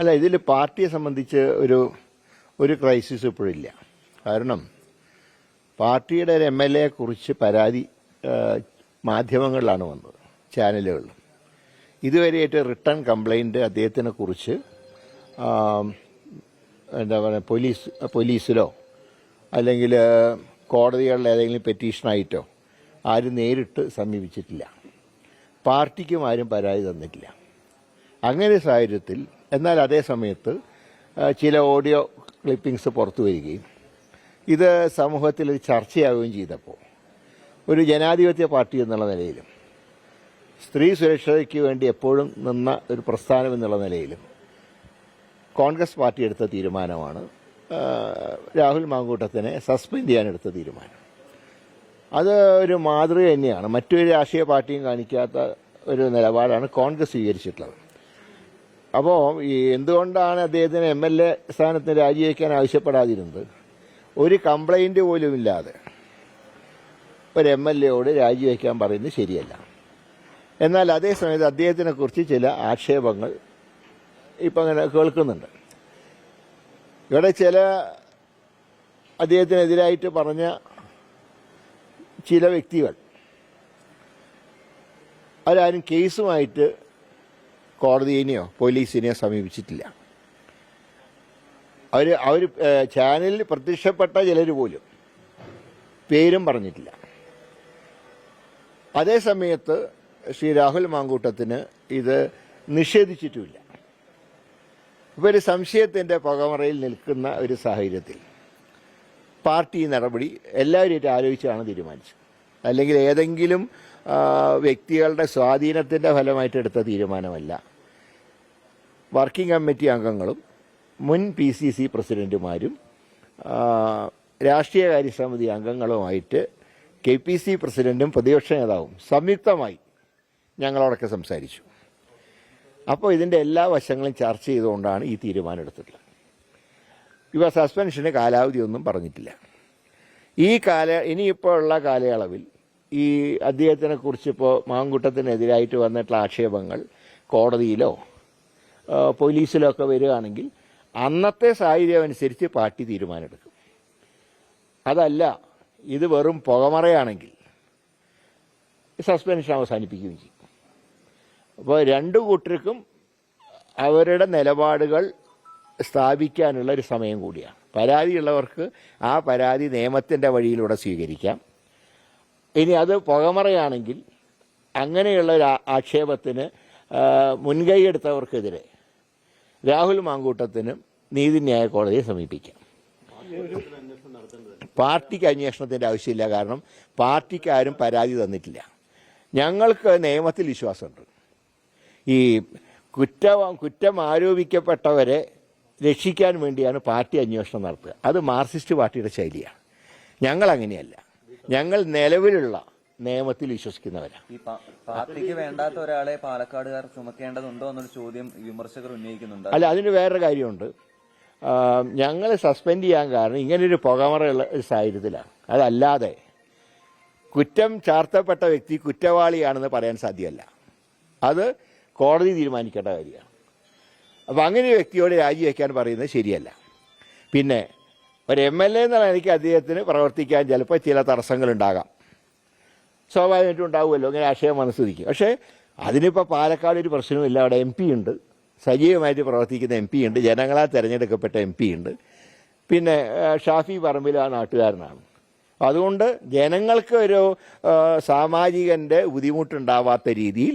അല്ല ഇതിൽ പാർട്ടിയെ സംബന്ധിച്ച് ഒരു ഒരു ക്രൈസിസ് ഇപ്പോഴില്ല. കാരണം പാർട്ടിയുടെ ഒരു എം എൽ എയെ കുറിച്ച് പരാതി മാധ്യമങ്ങളിലാണ് വന്നത് ചാനലുകളിൽ ഇതുവരെയായിട്ട് റിട്ടേൺ കംപ്ലൈന്റ് അദ്ദേഹത്തിനെ കുറിച്ച് എന്താ പറയുക പോലീസ് പോലീസിലോ അല്ലെങ്കിൽ കോടതികളിൽ ഏതെങ്കിലും പെറ്റീഷനായിട്ടോ ആരും നേരിട്ട് സമീപിച്ചിട്ടില്ല. പാർട്ടിക്കും ആരും പരാതി തന്നിട്ടില്ല. അങ്ങനെ സാഹചര്യത്തിൽ എന്നാൽ അതേ സമയത്ത് ചില ഓഡിയോ ക്ലിപ്പിംഗ്സ് പുറത്തു വരികയും ഇത് സമൂഹത്തിൽ ഒരു ചർച്ചയാവുകയും ചെയ്തപ്പോൾ ഒരു ജനാധിപത്യ പാർട്ടി എന്നുള്ള നിലയിലും സ്ത്രീ സുരക്ഷയ്ക്ക് വേണ്ടി എപ്പോഴും നിന്ന ഒരു പ്രസ്ഥാനം എന്നുള്ള നിലയിലും കോൺഗ്രസ് പാർട്ടി എടുത്ത തീരുമാനമാണ് രാഹുൽ മാങ്കൂട്ടത്തിനെ സസ്പെൻഡ് ചെയ്യാൻ എടുത്ത തീരുമാനം. അത് ഒരു മാതൃക തന്നെയാണ്. മറ്റൊരു രാഷ്ട്രീയ പാർട്ടിയും കാണിക്കാത്ത ഒരു നിലപാടാണ് കോൺഗ്രസ് സ്വീകരിച്ചിട്ടുള്ളത്. അപ്പോൾ ഈ എന്തുകൊണ്ടാണ് അദ്ദേഹത്തിന് എം എൽ എ സ്ഥാനത്തിന് രാജിവെക്കാൻ ആവശ്യപ്പെടാതിരുന്നത്? ഒരു കംപ്ലൈന്റ് പോലും ഇല്ലാതെ ഒരു എം എൽ എയോട് രാജിവെക്കാൻ പറയുന്നത് ശരിയല്ല. എന്നാൽ അതേ സമയത്ത് അദ്ദേഹത്തിനെ കുറിച്ച് ചില ആക്ഷേപങ്ങൾ ഇപ്പം അങ്ങനെ കേൾക്കുന്നുണ്ട്. ഇവിടെ ചില അദ്ദേഹത്തിനെതിരായിട്ട് പറഞ്ഞ ചില വ്യക്തികൾ അവരാരും കേസുമായിട്ട് കോടതിയെയോ പോലീസിനെയോ സമീപിച്ചിട്ടില്ല. അവർ അവർ ചാനലിൽ പ്രത്യക്ഷപ്പെട്ട ചിലർ പോലും പേരും പറഞ്ഞിട്ടില്ല. അതേ സമയത്ത് ശ്രീ രാഹുൽ മാങ്കൂട്ടത്തിന് ഇത് നിഷേധിച്ചിട്ടുമില്ല. ഇപ്പോൾ ഒരു സംശയത്തിന്റെ പകമറയിൽ നിൽക്കുന്ന ഒരു സാഹചര്യത്തിൽ പാർട്ടി നടപടി എല്ലാവരും ആലോചിച്ചാണ് തീരുമാനിച്ചത്. അല്ലെങ്കിൽ ഏതെങ്കിലും വ്യക്തികളുടെ സ്വാധീനത്തിന്റെ ഫലമായിട്ട് എടുത്ത തീരുമാനമല്ല. വർക്കിംഗ് കമ്മിറ്റി അംഗങ്ങളും മുൻ പി സി സി പ്രസിഡന്റുമാരും രാഷ്ട്രീയകാര്യ സമിതി അംഗങ്ങളുമായിട്ട് കെ പി സി പ്രസിഡന്റും പ്രതിപക്ഷ നേതാവും സംയുക്തമായി ഞങ്ങളോടൊക്കെ സംസാരിച്ചു. അപ്പോൾ ഇതിന്റെ എല്ലാ വശങ്ങളും ചർച്ച ചെയ്തുകൊണ്ടാണ് ഈ തീരുമാനം എടുത്തിട്ടുള്ളത്. ഇവ സസ്പെൻഷന് കാലാവധി ഒന്നും പറഞ്ഞിട്ടില്ല. ഈ കാല ഇനിയിപ്പോൾ ഉള്ള കാലയളവിൽ ഈ അദ്ദേഹത്തിനെ കുറിച്ചിപ്പോൾ മാങ്കുട്ടത്തിനെതിരായിട്ട് വന്നിട്ടുള്ള ആക്ഷേപങ്ങൾ കോടതിയിലോ ആ, പോലീസിലോ വരികയാണെങ്കിൽ അന്നത്തെ സാഹചര്യം അനുസരിച്ച് പാർട്ടി തീരുമാനമെടുക്കും. അതല്ല ഇത് വെറും പുകമറയാണെങ്കിൽ സസ്പെൻഷൻ അവസാനിപ്പിക്കുകയും ചെയ്യും. അപ്പോൾ രണ്ടു കൂട്ടർക്കും അവരുടെ നിലപാടുകൾ സ്ഥാപിക്കാനുള്ള ഒരു സമയം കൂടിയാണ്. പരാതിയുള്ളവർക്ക് ആ പരാതി നിയമത്തിന്റെ വഴിയിലൂടെ സ്വീകരിക്കാം. ഇനി അത് പുകമറയാണെങ്കിൽ അങ്ങനെയുള്ള ഒരു ആക്ഷേപത്തിന് മുൻകൈ മുൻകൈയെടുത്തവർക്കെതിരെ രാഹുൽ മാങ്കൂട്ടത്തിനും നീതിന്യായ കോടതിയെ സമീപിക്കാം. പാർട്ടിക്ക് അന്വേഷണത്തിന്റെ ആവശ്യമില്ല കാരണം പാർട്ടിക്ക് ആരും പരാതി തന്നിട്ടില്ല. ഞങ്ങൾക്ക് നിയമത്തിൽ വിശ്വാസമുണ്ട്. ഈ കുറ്റ കുറ്റം ആരോപിക്കപ്പെട്ടവരെ രക്ഷിക്കാൻ വേണ്ടിയാണ് പാർട്ടി അന്വേഷണം നടത്തുക. അത് മാർക്സിസ്റ്റ് പാർട്ടിയുടെ ശൈലിയാണ്. ഞങ്ങൾ അങ്ങനെയല്ല. ഞങ്ങൾ നിലവിലുള്ള നിയമത്തിൽ വിശ്വസിക്കുന്നവരാണ് ഈ പാർട്ടിക്ക് വേണ്ടാത്ത ഒരാളെ പാലക്കാടുകാർ ചുമക്കേണ്ടതുണ്ടോ എന്നൊരു ചോദ്യം വിമർശകർ ഉന്നയിക്കുന്നുണ്ട്. അല്ല അതിന് വേറൊരു കാര്യമുണ്ട്. ഞങ്ങൾ സസ്പെൻഡ് ചെയ്യാൻ കാരണം ഇങ്ങനൊരു പുകമറയുള്ള ഒരു സാഹചര്യത്തിലാണ് അതല്ലാതെ കുറ്റം ചാർത്തപ്പെട്ട വ്യക്തി കുറ്റവാളിയാണെന്ന് പറയാൻ സാധ്യമല്ല. അത് കോടതി തീരുമാനിക്കേണ്ട കാര്യമാണ്. അപ്പോൾ അങ്ങനെ ഒരു വ്യക്തിയോട് രാജിവെക്കാൻ പറയുന്നത് ശരിയല്ല. പിന്നെ ഒരു എം എൽ എ എന്നുള്ള എനിക്ക് അദ്ദേഹത്തിന് പ്രവർത്തിക്കാൻ ചിലപ്പോൾ ചില തടസ്സങ്ങളുണ്ടാകാം. സ്വാഭാവികമായിട്ടും ഉണ്ടാവുമല്ലോ. ഇങ്ങനെ ആശയം മനസ്സിരിക്കും പക്ഷേ അതിനിപ്പോൾ പാലക്കാട് ഒരു പ്രശ്നമില്ല അവിടെ എം പി ഉണ്ട്. സജീവമായിട്ട് പ്രവർത്തിക്കുന്ന എം പി ഉണ്ട്. ജനങ്ങളാൽ തിരഞ്ഞെടുക്കപ്പെട്ട എം പി ഉണ്ട്. പിന്നെ ഷാഫി പറമ്പിൽ ആ നാട്ടുകാരനാണ്. അതുകൊണ്ട് ജനങ്ങൾക്ക് ഒരു സാമാജികന്റെ ബുദ്ധിമുട്ടുണ്ടാവാത്ത രീതിയിൽ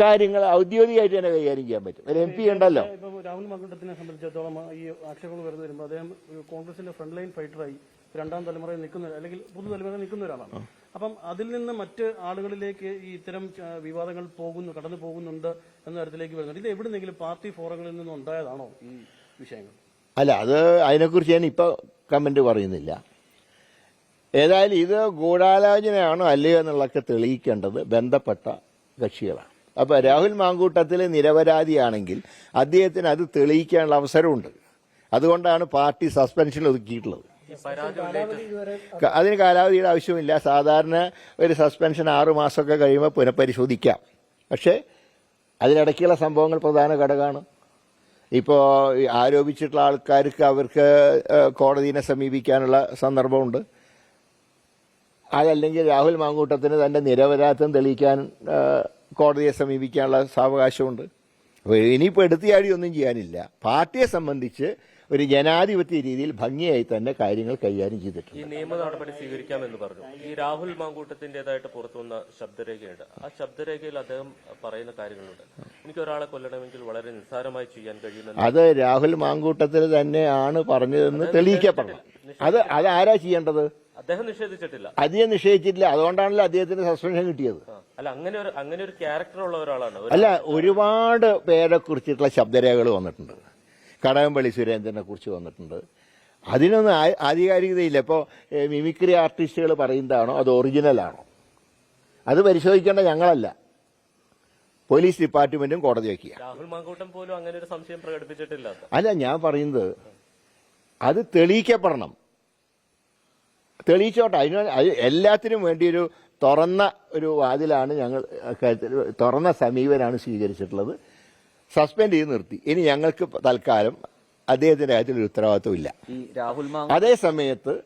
കാര്യങ്ങൾ ഔദ്യോഗികമായിട്ട് തന്നെ കൈകാര്യം ചെയ്യാൻ പറ്റും. ഒരു എം പി ഉണ്ടല്ലോ. രാഹുൽ മകുണ്ടത്തിനെ സംബന്ധിച്ചിടത്തോളം ഈ ആക്ഷേപങ്ങൾ വരുന്ന വരുമ്പോൾ അദ്ദേഹം കോൺഗ്രസിന്റെ ഫ്രണ്ട് ലൈൻ ഫൈറ്ററായി രണ്ടാം തലമുറയിൽ നിൽക്കുന്ന അല്ലെങ്കിൽ പുതുതലമുറയിൽ നിൽക്കുന്ന ഒരാളാണ്. അപ്പം അതിൽ നിന്ന് മറ്റ് ആളുകളിലേക്ക് ഈ ഇത്തരം വിവാദങ്ങൾ പോകുന്നു കടന്നു പോകുന്നുണ്ട് എന്ന തരത്തിലേക്ക് വരുന്നുണ്ട്. ഇത് എവിടുന്നെങ്കിലും പാർട്ടി ഫോറങ്ങളിൽ നിന്നും ഉണ്ടായതാണോ ഈ വിഷയങ്ങൾ? അല്ല അത് അതിനെക്കുറിച്ച് ഞാൻ ഇപ്പോൾ കമന്റ് പറയുന്നില്ല. ഏതായാലും ഇത് ഗൂഢാലോചനയാണോ അല്ലയോ എന്നുള്ളതൊക്കെ തെളിയിക്കേണ്ടത് ബന്ധപ്പെട്ട കക്ഷികളാണ്. അപ്പോൾ രാഹുൽ മാങ്കൂട്ടത്തിൽ നിരപരാധിയാണെങ്കിൽ അദ്ദേഹത്തിന് അത് തെളിയിക്കാനുള്ള അവസരമുണ്ട്. അതുകൊണ്ടാണ് പാർട്ടി സസ്പെൻഷൻ ഒതുക്കിയിട്ടുള്ളത് അതിന് കാലാവധിയുടെ ആവശ്യമില്ല. സാധാരണ ഒരു സസ്പെൻഷൻ ആറു മാസമൊക്കെ കഴിയുമ്പോൾ പുനഃപരിശോധിക്കാം. പക്ഷേ അതിനിടയ്ക്കുള്ള സംഭവങ്ങൾ പ്രധാന ഘടകമാണ്. ഇപ്പോൾ ആരോപിച്ചിട്ടുള്ള ആൾക്കാർക്ക് അവർക്ക് കോടതിയെ സമീപിക്കാനുള്ള സന്ദർഭമുണ്ട്. അതല്ലെങ്കിൽ രാഹുൽ മാങ്കൂട്ടത്തിന് തന്റെ നിരപരാധം തെളിയിക്കാൻ കോടതിയെ സമീപിക്കാനുള്ള സാവകാശമുണ്ട്. അപ്പോൾ ഇനിയിപ്പോൾ എടുത്തിയാടി ഒന്നും ചെയ്യാനില്ല. പാർട്ടിയെ സംബന്ധിച്ച് ഒരു ജനാധിപത്യ രീതിയിൽ ഭംഗിയായി തന്നെ കാര്യങ്ങൾ കൈകാര്യം ചെയ്തിട്ടുണ്ട്. ഈ നിയമ നടപടി സ്വീകരിക്കാമെന്ന് പറഞ്ഞു. ഈ രാഹുൽ മാങ്കൂട്ടത്തിന്റേതായിട്ട് പുറത്തു വന്ന ശബ്ദരേഖയുണ്ട്. ആ ശബ്ദരേഖയിൽ അദ്ദേഹം പറയുന്ന കാര്യങ്ങളുണ്ട്. എനിക്ക് ഒരാളെ കൊല്ലണമെങ്കിൽ വളരെ നിസ്സാരമായി ചെയ്യാൻ കഴിയുമെന്ന്. അത് രാഹുൽ മാങ്കൂട്ടത്തിൽ തന്നെയാണ് പറഞ്ഞതെന്ന് തെളിയിക്കപ്പെടണം. അത് അത് ആരാ ചെയ്യേണ്ടത്? അദ്ദേഹം നിഷേധിച്ചിട്ടില്ല. അധികം നിഷേധിച്ചിട്ടില്ല. അതുകൊണ്ടാണല്ലോ അദ്ദേഹത്തിന് സസ്പെൻഷൻ കിട്ടിയത്. അല്ല അങ്ങനെ ഒരു അങ്ങനെ ഒരു ക്യാരക്ടർ ഉള്ള ഒരാളാണ് അല്ല ഒരുപാട് പേരെ കുറിച്ചിട്ടുള്ള ശബ്ദരേഖകൾ വന്നിട്ടുണ്ട്. കടകംപള്ളി സുരേന്ദ്രനെ കുറിച്ച് വന്നിട്ടുണ്ട്. അതിനൊന്നും ആധികാരികതയില്ല. ഇപ്പോൾ മിമിക്രി ആർട്ടിസ്റ്റുകൾ പറയുന്നതാണോ? അത് ഒറിജിനലാണോ? അത് പരിശോധിക്കേണ്ട ഞങ്ങളല്ല. പോലീസ് ഡിപ്പാർട്ട്മെന്റും കോടതി വയ്ക്കുക രാഹുൽ മാങ്കൂട്ടം പോലും അങ്ങനെ ഒരു സംശയം പ്രകടിപ്പിച്ചിട്ടില്ല. അല്ല ഞാൻ പറയുന്നത് അത് തെളിയിക്കപ്പെടണം. തെളിയിച്ചോട്ടെ. അതിന് അത് എല്ലാത്തിനും വേണ്ടി ഒരു തുറന്ന ഒരു വാതിലാണ് ഞങ്ങൾ തുറന്ന സമീപനാണ് സ്വീകരിച്ചിട്ടുള്ളത്. സസ്പെൻഡ് ചെയ്ത് നിർത്തി. ഇനി ഞങ്ങൾക്ക് തൽക്കാലം അദ്ദേഹത്തിന്റെ കാര്യത്തിൽ ഒരു ഉത്തരവാദിത്വമില്ല. ഈ രാഹുൽ അതേ സമയത്ത്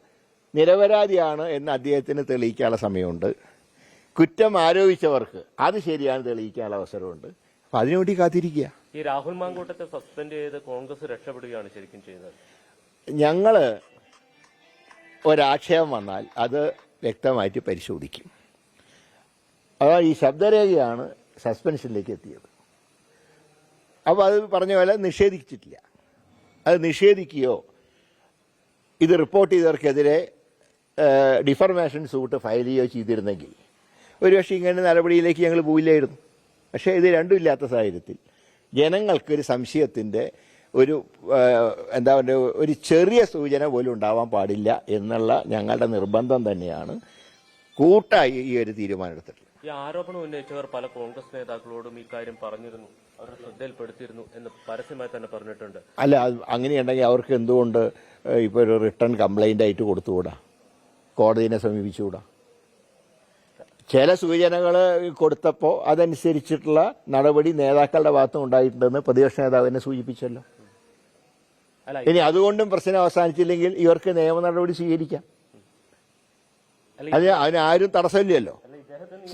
നിരപരാധിയാണ് എന്ന് അദ്ദേഹത്തിന് തെളിയിക്കാനുള്ള സമയമുണ്ട്. കുറ്റം ആരോപിച്ചവർക്ക് അത് ശരിയാണ് തെളിയിക്കാനുള്ള അവസരമുണ്ട്. അപ്പൊ അതിനുവേണ്ടി കാത്തിരിക്കുക. ഈ രാഹുൽ മാങ്കൂട്ടത്തെ സസ്പെൻഡ് ചെയ്ത് കോൺഗ്രസ് രക്ഷപ്പെടുകയാണ് ശരിക്കും ചെയ്യുന്നത് ഞങ്ങൾ ഒരാക്ഷേപം വന്നാൽ അത് വ്യക്തമായിട്ട് പരിശോധിക്കും. അതാ ഈ ശബ്ദരേഖയാണ് സസ്പെൻഷനിലേക്ക് എത്തിയത്. അപ്പോൾ അത് പറഞ്ഞ പോലെ നിഷേധിച്ചിട്ടില്ല. അത് നിഷേധിക്കുകയോ ഇത് റിപ്പോർട്ട് ചെയ്തവർക്കെതിരെ ഡിഫർമേഷൻ സൂട്ട് ഫയൽ ചെയ്യുകയോ ചെയ്തിരുന്നെങ്കിൽ. ഒരുപക്ഷെ ഇങ്ങനെ നടപടിയിലേക്ക് ഞങ്ങൾ പോയില്ലായിരുന്നു. പക്ഷേ ഇത് രണ്ടും ഇല്ലാത്ത സാഹചര്യത്തിൽ ജനങ്ങൾക്കൊരു സംശയത്തിന്റെ ഒരു എന്താ പറയുക ഒരു ചെറിയ സൂചന പോലും ഉണ്ടാവാൻ പാടില്ല എന്നുള്ള ഞങ്ങളുടെ നിർബന്ധം തന്നെയാണ് കൂട്ടായി ഈ ഒരു തീരുമാനം എടുത്തിട്ടുള്ളത്. ഈ ആരോപണം ഉന്നയിച്ചവർ പല കോൺഗ്രസ് നേതാക്കളോടും ഈ കാര്യം പറഞ്ഞിരുന്നു. അവരുടെ ശ്രദ്ധയിൽപ്പെടുത്തിയിരുന്നു എന്ന് പരസ്യമായി തന്നെ പറഞ്ഞിട്ടുണ്ട്. അല്ല അങ്ങനെയുണ്ടെങ്കിൽ അവർക്ക് എന്തുകൊണ്ട് ഇപ്പോൾ ഒരു റിട്ടേൺ കംപ്ലൈന്റ് ആയിട്ട് കൊടുത്തുകൂടാ? കോടതിനെ സമീപിച്ചുകൂടാ? ചില സൂചനകൾ കൊടുത്തപ്പോൾ അതനുസരിച്ചിട്ടുള്ള നടപടി നേതാക്കളുടെ ഭാഗത്തും ഉണ്ടായിട്ടുണ്ടെന്ന് പ്രതിപക്ഷ നേതാവ് തന്നെ സൂചിപ്പിച്ചല്ലോ. ഇനി അതുകൊണ്ടും പ്രശ്നം അവസാനിച്ചില്ലെങ്കിൽ ഇവർക്ക് നിയമ നടപടി സ്വീകരിക്കാം. അതിന് അതിന് ആരും തടസ്സമില്ലല്ലോ.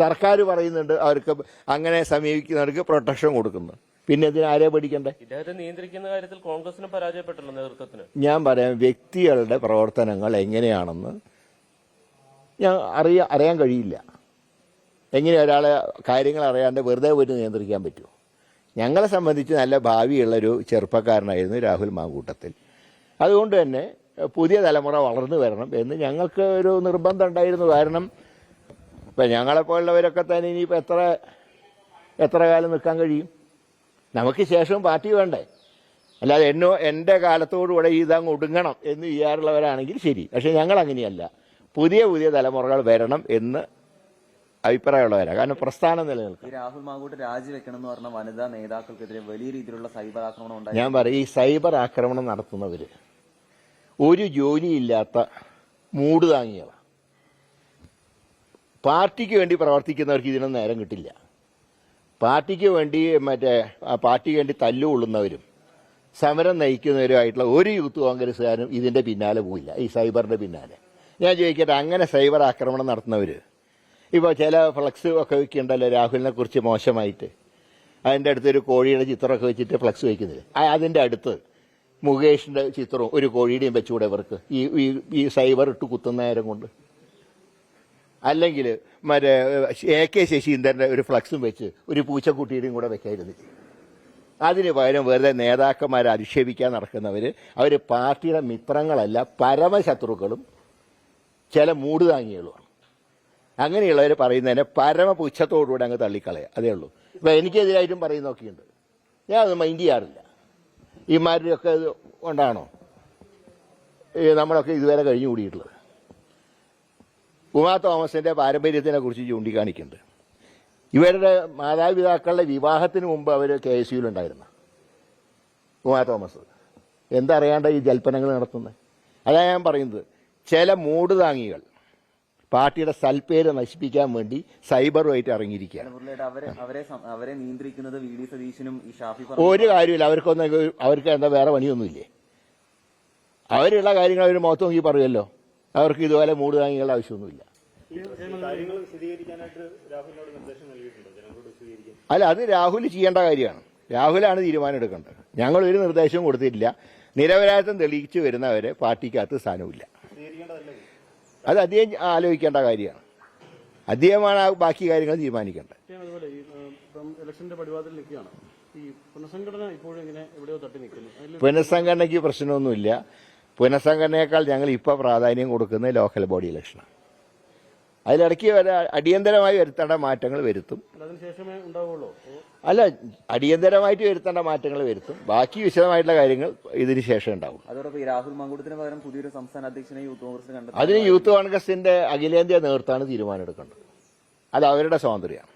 സർക്കാർ പറയുന്നുണ്ട് അവർക്ക് അങ്ങനെ സമീപിക്കുന്നവർക്ക് പ്രൊട്ടക്ഷൻ കൊടുക്കുന്നു. പിന്നെ ഇതിന് ആരെ പഠിക്കണ്ടേ ഇദ്ദേഹത്തെ നിയന്ത്രിക്കുന്ന കാര്യത്തിൽ കോൺഗ്രസിന് പരാജയപ്പെട്ടല്ലോ നേതൃത്വത്തിന്. ഞാൻ പറയാം വ്യക്തികളുടെ പ്രവർത്തനങ്ങൾ എങ്ങനെയാണെന്ന് ഞാൻ അറിയ അറിയാൻ കഴിയില്ല. എങ്ങനെ ഒരാളെ കാര്യങ്ങൾ അറിയാണ്ട് വെറുതെ പോയിട്ട് നിയന്ത്രിക്കാൻ പറ്റുമോ? ഞങ്ങളെ സംബന്ധിച്ച് നല്ല ഭാവിയുള്ളൊരു ചെറുപ്പക്കാരനായിരുന്നു രാഹുൽ മാങ്കൂട്ടത്തിൽ. അതുകൊണ്ട് തന്നെ പുതിയ തലമുറ വളർന്നു വരണം എന്ന് ഞങ്ങൾക്ക് ഒരു നിർബന്ധം ഉണ്ടായിരുന്നു. കാരണം ഇപ്പം ഞങ്ങളെപ്പോലുള്ളവരൊക്കെ തന്നെ ഇനിയിപ്പോൾ എത്ര എത്ര കാലം നിൽക്കാൻ കഴിയും? നമുക്ക് ശേഷവും പാർട്ടി വേണ്ടേ? അല്ലാതെ എന്നോ എന്റെ കാലത്തോടുകൂടെ ഇതങ്ങ് ഒടുങ്ങണം എന്ന് ചെയ്യാറുള്ളവരാണെങ്കിൽ ശരി. പക്ഷേ ഞങ്ങൾ അങ്ങനെയല്ല പുതിയ പുതിയ തലമുറകൾ വരണം എന്ന് അഭിപ്രായമുള്ളവരാണ് കാരണം പ്രസ്ഥാനം നിലനിൽക്കും. രാഹുൽ മാങ്കൂട്ട് രാജിവെക്കണം എന്ന് പറഞ്ഞ വനിതാ നേതാക്കൾക്കെതിരെ വലിയ രീതിയിലുള്ള സൈബർ ആക്രമണം ഉണ്ടായി. ഞാൻ പറയും ഈ സൈബർ ആക്രമണം നടത്തുന്നവർ ഒരു ജോലിയില്ലാത്ത മൂട് താങ്ങിയവ പാർട്ടിക്ക് വേണ്ടി പ്രവർത്തിക്കുന്നവർക്ക് ഇതിനൊന്നും നേരം കിട്ടില്ല. പാർട്ടിക്ക് വേണ്ടി മറ്റേ പാർട്ടിക്ക് വേണ്ടി തല്ലുകൊള്ളുന്നവരും സമരം നയിക്കുന്നവരുമായിട്ടുള്ള ഒരു യൂത്ത് കോൺഗ്രസ്സുകാരും ഇതിന്റെ പിന്നാലെ പോയില്ല ഈ സൈബറിന്റെ പിന്നാലെ. ഞാൻ ചോദിക്കട്ടെ അങ്ങനെ സൈബർ ആക്രമണം നടത്തുന്നവർ ഇപ്പോൾ ചില ഫ്ലക്സ് ഒക്കെ വയ്ക്കുന്നുണ്ടല്ലോ രാഹുലിനെ കുറിച്ച് മോശമായിട്ട്. അതിന്റെ അടുത്തൊരു കോഴിയുടെ ചിത്രമൊക്കെ വെച്ചിട്ട് ഫ്ലക്സ് വയ്ക്കുന്നില്ല അതിന്റെ അടുത്ത് മുകേഷിന്റെ ചിത്രവും ഒരു കോഴിയുടെയും വെച്ചുകൂടെ ഇവർക്ക്. ഈ- ഈ സൈബർ ഇട്ട് കുത്തുന്ന നേരം കൊണ്ട്. അല്ലെങ്കിൽ മറ്റേ എ കെ ശശീന്ദ്രന്റെ ഒരു ഫ്ലക്സും വെച്ച് ഒരു പൂച്ചക്കുട്ടിയുടെയും കൂടെ വെക്കായിരുന്നു. അതിന് പകരം വെറുതെ നേതാക്കന്മാരെ അധിക്ഷേപിക്കാൻ നടക്കുന്നവർ അവർ പാർട്ടിയുടെ മിത്രങ്ങളല്ല പരമശത്രുക്കളും ചില മൂടുതാങ്ങികളുമാണ്. അങ്ങനെയുള്ളവർ പറയുന്നതിനെ പരമപുച്ഛത്തോടുകൂടെ അങ്ങ് തള്ളിക്കളയുക അതേ ഉള്ളൂ. ഇപ്പം എനിക്കെതിരായിട്ടും പറയുന്നൊക്കെയുണ്ട് ഞാൻ അത് മൈൻഡ് ചെയ്യാറില്ല. ഇമാരുടെയൊക്കെ ഉണ്ടാണോ? നമ്മളൊക്കെ ഇതുവരെ കഴിഞ്ഞു കൂടിയിട്ടുള്ളത് ഉമാ തോമസിന്റെ പാരമ്പര്യത്തിനെ കുറിച്ച് ചൂണ്ടിക്കാണിക്കുന്നുണ്ട് ഇവരുടെ മാതാപിതാക്കളുടെ വിവാഹത്തിന് മുമ്പ് അവർ കെ എസ് യുയിലുണ്ടായിരുന്നു ഉമാ തോമസ്. എന്തറിയാണ്ട ഈ ജൽപ്പനങ്ങൾ നടത്തുന്നത് അതാണ് ഞാൻ പറയുന്നത്. ചില മൂട് താങ്ങികൾ പാർട്ടിയുടെ സൽപ്പേര് നശിപ്പിക്കാൻ വേണ്ടി സൈബറുമായിട്ട് ഇറങ്ങിയിരിക്കുകയാണ്. ഒരു കാര്യമില്ല. അവർക്കൊന്നും അവർക്ക് എന്താ വേറെ പണിയൊന്നുമില്ലേ? അവരുള്ള കാര്യങ്ങൾ അവർ മുഖത്ത് നോക്കി പറയുമല്ലോ. അവർക്ക് ഇതുപോലെ മൂട് താങ്ങികളുടെ ആവശ്യമൊന്നുമില്ല. അല്ല അത് രാഹുൽ ചെയ്യേണ്ട കാര്യമാണ്. രാഹുലാണ് തീരുമാനം എടുക്കേണ്ടത്. ഞങ്ങൾ ഒരു നിർദ്ദേശവും കൊടുത്തിട്ടില്ല. നിരപരാധിത്വം തെളിയിച്ചു വരുന്നവരെ പാർട്ടിക്കകത്ത് സ്ഥാനമില്ല അത് അദ്ദേഹം ആലോചിക്കേണ്ട കാര്യമാണ്. അദ്ദേഹമാണ് ആ ബാക്കി കാര്യങ്ങൾ തീരുമാനിക്കേണ്ടത്. പുനഃസംഘടനയ്ക്ക് പ്രശ്നമൊന്നുമില്ല. പുനഃസംഘടനയേക്കാൾ ഞങ്ങൾ ഇപ്പോൾ പ്രാധാന്യം കൊടുക്കുന്നത് ലോക്കൽ ബോഡി ഇലക്ഷനാണ് അതിലിടയ്ക്ക് വരെ അടിയന്തരമായി വരുത്തേണ്ട മാറ്റങ്ങൾ വരുത്തും. അല്ല അടിയന്തരമായിട്ട് വരുത്തേണ്ട മാറ്റങ്ങൾ വരുത്തും. ബാക്കി വിശദമായിട്ടുള്ള കാര്യങ്ങൾ ഇതിന് ശേഷം ഉണ്ടാവും. അതിന് യൂത്ത് കോൺഗ്രസിന്റെ അഖിലേന്ത്യാ നേതൃത്വമാണ് തീരുമാനമെടുക്കേണ്ടത്. അത് അവരുടെ സ്വാതന്ത്ര്യമാണ്.